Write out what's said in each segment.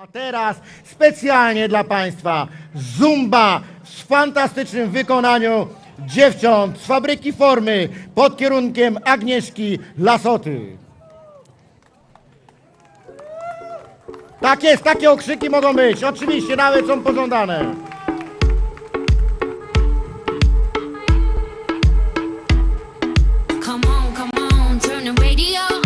A teraz specjalnie dla Państwa Zumba w fantastycznym wykonaniu dziewcząt z fabryki formy pod kierunkiem Agnieszki Lasoty. Tak jest, takie okrzyki mogą być, oczywiście nawet są pożądane. Come on, come on, turn the radio.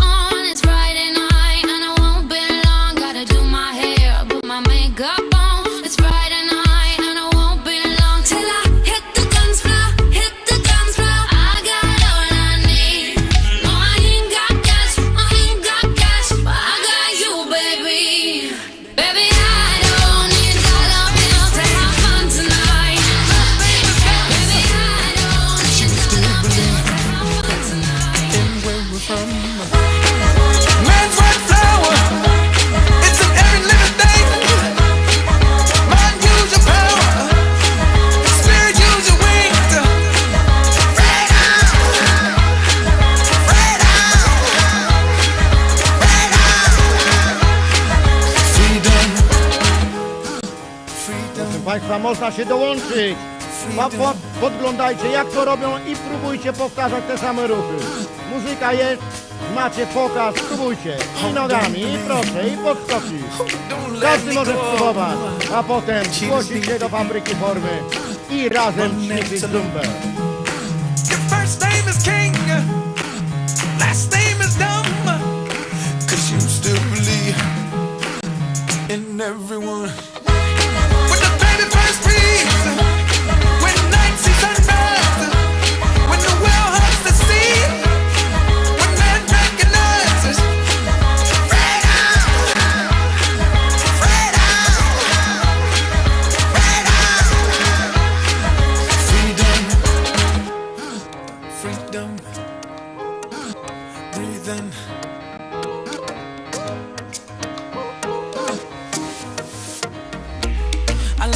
Państwa, można się dołączyć. Podglądajcie jak to robią i próbujcie powtarzać te same ruchy. Muzyka jest, macie pokaz, spróbujcie. I nogami, i proszę, i podskoki. Każdy może spróbować, a potem zgłosić się do fabryki formy i razem ćwiczyć zumbę.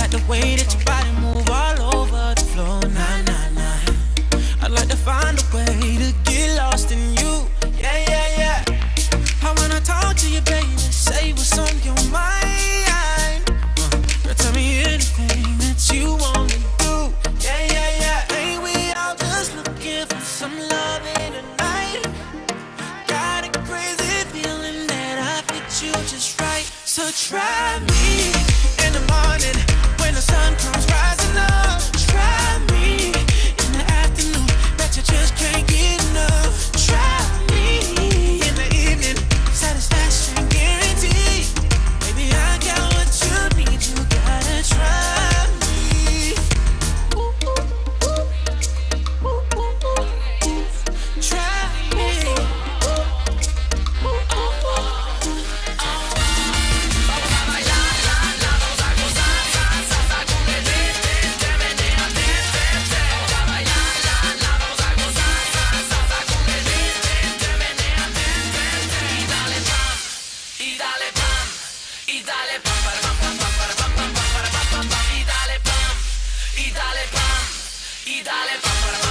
like the way that your body move all over the floor. Nah, nah, nah. I'd like to find a way to get lost in you. Yeah, yeah, yeah. I wanna talk to you, baby. Say what's on your mind. Girl, tell me anything that you wanna do. Yeah, yeah, yeah. Ain't we all just looking for some love in the night? Got a crazy feeling that I fit you just right. So try me in the morning sun comes rising up. y dale pam, y dale pam para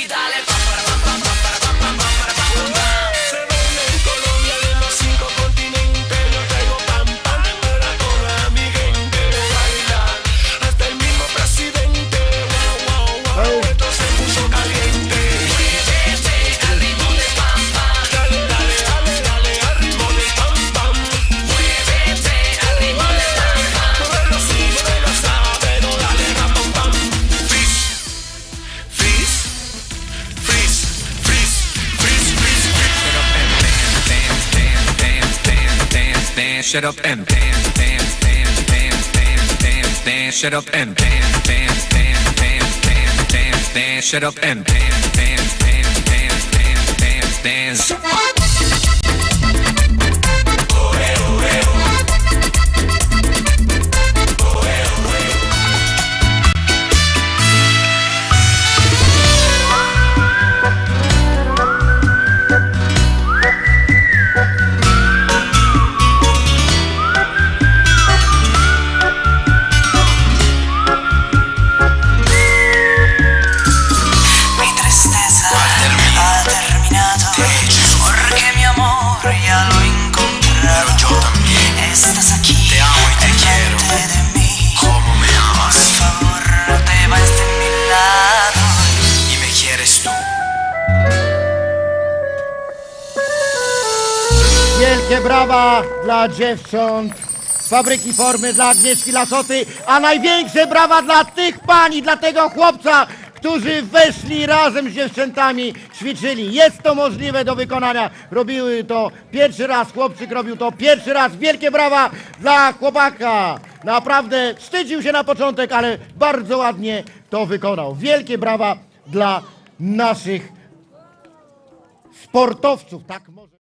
y dale pa' para shut up and dance, dance, dance, dance, dance, dance, dance, shut up and dance, dance, dance, dance, dance, dance, dance, shut up and dance, dance, dance, dance, dance, dance, dance. Brawa dla dziewcząt z fabryki formy dla Agnieszki Lasoty, a największe brawa dla tych pani, dla tego chłopca, którzy weszli razem z dziewczętami, ćwiczyli. Jest to możliwe do wykonania. Robiły to pierwszy raz, chłopczyk robił to pierwszy raz. Wielkie brawa dla chłopaka. Naprawdę wstydził się na początek, ale bardzo ładnie to wykonał. Wielkie brawa dla naszych sportowców. Tak może.